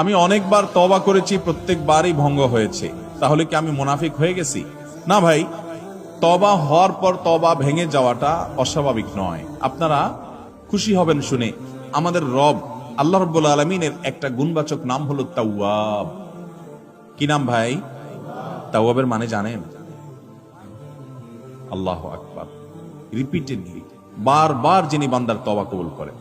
আমি অনেকবার তবা করেছি, প্রত্যেকবারই ভঙ্গ হয়েছে। তাহলে কি আমি মুনাফিক হয়ে গেছি? না ভাই তবা হওয়ার পর তবা ভেঙে যাওয়াটা অস্বাভাবিক নয়। আপনারা খুশি হবেন শুনে আমাদের রব আল্লাহ রব্বুল আলমিনের একটা গুণবাচক নাম হলো তাওয়াব। কি নাম ভাই? তাওয়াবের মানে জানেন? আল্লাহ আকবার। রিপিটেডলি বারবার যিনি বান্দার তবা কবুল করেন।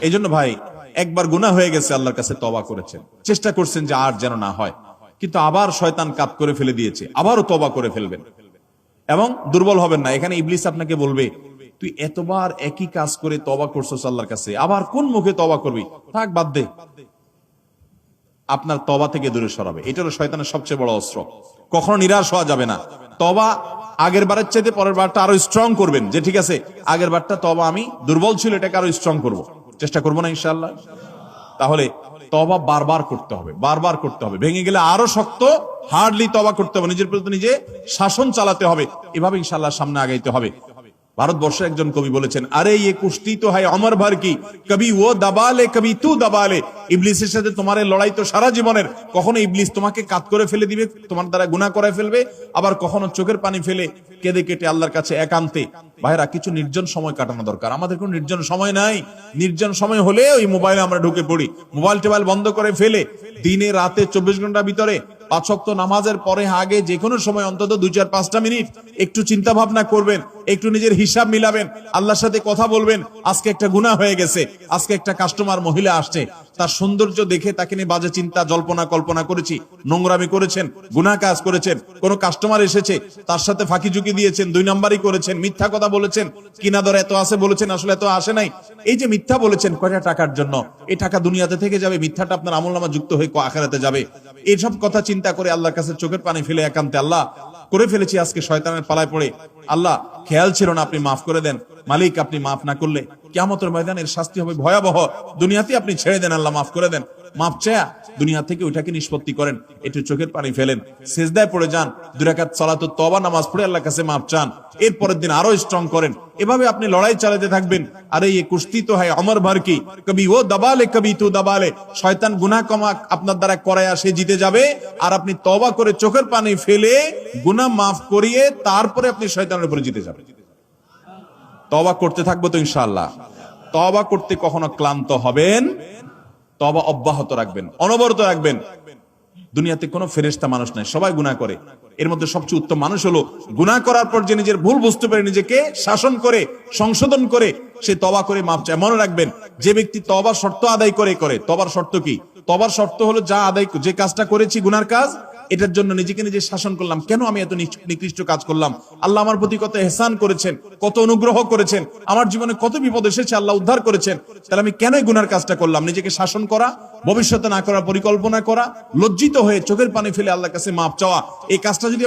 এই জন্য ভাই একবার গুনাহ হয়ে গেছে, আল্লাহর কাছে তবা করেছেন। চেষ্টা করছেন যে আর যেন না হয়। কিন্তু আবার শয়তান কাত করে ফেলে দিয়েছে। আবারও তবা করে ফেলবেন। এবং দুর্বল হবেন না। এখানে ইবলিস আপনাকে বলবে, তুই এতবার একই কাজ করে তবা করছস আল্লাহর কাছে। আবার কোন মুখে তবা করবি? থাক, বাদ দে। আপনার তবা থেকে দূরে সরাবে। এটা হলো শয়তানের সবচেয়ে বড় অস্ত্র। কখনো নিরাশ হওয়া যাবে না। তবা আগের বারের চাইতে পরের বারটা আরও স্ট্রং করবেন। যে ঠিক আছে, আগের বারটা তবা আমি দুর্বল ছিল, এটাকে আরও স্ট্রং করব। চেষ্টা করব না ইনশাল্লাহ তাহলে তবা বারবার করতে হবে, বারবার করতে হবে। ভেঙে গেলে আরও শক্ত হার্ডলি তবা করতে হবে। নিজের প্রতি নিজে শাসন চালাতে হবে। এভাবে ইনশাল্লাহ সামনে আগাইতে হবে। ভারতবর্ষের একজন কবি বলেছেন, আরে ইয়ে কুস্তি তো হয় অমর ভার কি? কবি ও দাবালে, কবি তু দাবালে। ইবলিসের সাথে তোমার লড়াই তো সারা জীবনের। কখনো ইবলিস তোমাকে কাত করে ফেলে দিবে, তোমার দ্বারা গুণা করে ফেলবে, আবার কখনো চোখের পানি ফেলে কেঁদে কেটে আল্লাহর কাছে একান্তে। ভাইরা কিছু নির্জন সময় কাটানো দরকার। আমাদের কোনো নির্জন সময় নাই। নির্জন সময় হলে ওই মোবাইলে আমরা ঢুকে পড়ি। মোবাইল টোবাইল বন্ধ করে ফেলে দিনে রাতে চব্বিশ ঘণ্টার ভিতরে পাঁচ ওয়াক্ত নামাজের পরে আগে যে কোনো সময় অন্তত দুই চার পাঁচটা মিনিট একটু চিন্তা ভাবনা করবেন, একটু নিজের হিসাব মিলাবেন, আল্লাহর সাথে কথা বলবেন, আজকে একটা গুনাহ হয়ে গেছে, আজকে একটা কাস্টমার মহিলা আসছে, তার সৌন্দর্য দেখে তাকে নিয়ে বাজে চিন্তা, জল্পনা, কল্পনা করেছি, নোংরামি করেছেন, গুনাহ কাজ করেছেন, কোন কাস্টমার এসেছে, তার সাথে ফাঁকি ঝুঁকি দিয়েছেন, দুই নাম্বারই করেছেন, মিথ্যা কথা বলেছেন, কিনা দর এত আছে বলেছেন, আসলে এত আসে নাই, এই যে মিথ্যা বলেছেন কয়টা টাকার জন্য, এই টাকা দুনিয়াতে থেকে যাবে, মিথ্যাটা আপনার আমল নামা যুক্ত হয়ে আখারাতে যাবে এইসব কথা চিন্তা করে আল্লাহর কাছে চোখের পানি ফেলে একান্তে আল্লাহ, করে ফেলেছি আজকে শয়তানের পালায় পড়ে। আল্লাহ, খেয়াল ছিল না, আপনি মাফ করে দেন। মালিক, আপনি মাফ না করলে কেমতের ময়দানের শাস্তি হবে ভয়াবহ। দুনিয়াতে আপনি ছেড়ে দেন, আল্লাহ মাফ করে দেন। মাপ চায়া দুনিয়া থেকে ওইটাকে নিষ্পত্তি করেন, একটু চোখের পানি ফেলেন, সেজদায় পড়ে যান দুরাকাত তবা নামাজ পড়ে কাছে মাপ চান এর পরের দিন আরও স্ট্রং করেন, এভাবে আপনি লড়াই চালাতে থাকবেন, আরে কুস্তি তো হয় অমর কবি ও দাবালে, কবি তু দাবালে, শয়তান কমা আপনার দ্বারা করায় সে জিতে যাবে, আর আপনি তবা করে চোখের পানি ফেলে গুনাহ মাফ করিয়ে তারপরে আপনি শয়তানের উপরে জিতে যাবেন। তবা করতে থাকব তো ইনশাআল্লাহ তবা করতে কখনো ক্লান্ত হবেন তবা অব্যাহত রাখবেন, অনবরত রাখবেন। দুনিয়াতে কোনো ফেরেস্তা মানুষ নাই, সবাই গুণা করে। এর মধ্যে সবচেয়ে উত্তম মানুষ হলো গুণা করার পর যে নিজের ভুল বুঝতে পারে নিজেকে শাসন করে, সংশোধন করে, সে তবা করে মাপ চায়। মনে রাখবেন, যে ব্যক্তি তবার শর্ত আদায় করে করে। তবার শর্ত কি? তবার শর্ত হলো যা আদায়, যে কাজটা করেছি গুনার কাজ এটার জন্য নিজেকে নিজে শাসন করলাম। কেন আমি এত নিকৃষ্ট কাজ করলাম? আল্লাহ আমার প্রতি কত এহসান করেছেন, কত অনুগ্রহ করেছেন, আমার জীবনে কত বিপদ এসেছে আল্লাহ উদ্ধার করেছেন। তাহলে আমি কেন গুনার কাজটা করলাম? নিজেকে শাসন করা, ভবিষ্যতে না করার পরিকল্পনা করা, লজ্জিত হয়ে চোখের পানি ফেলে আল্লাহর কাছে মাপ চাওয়া, এই কাজটা যদি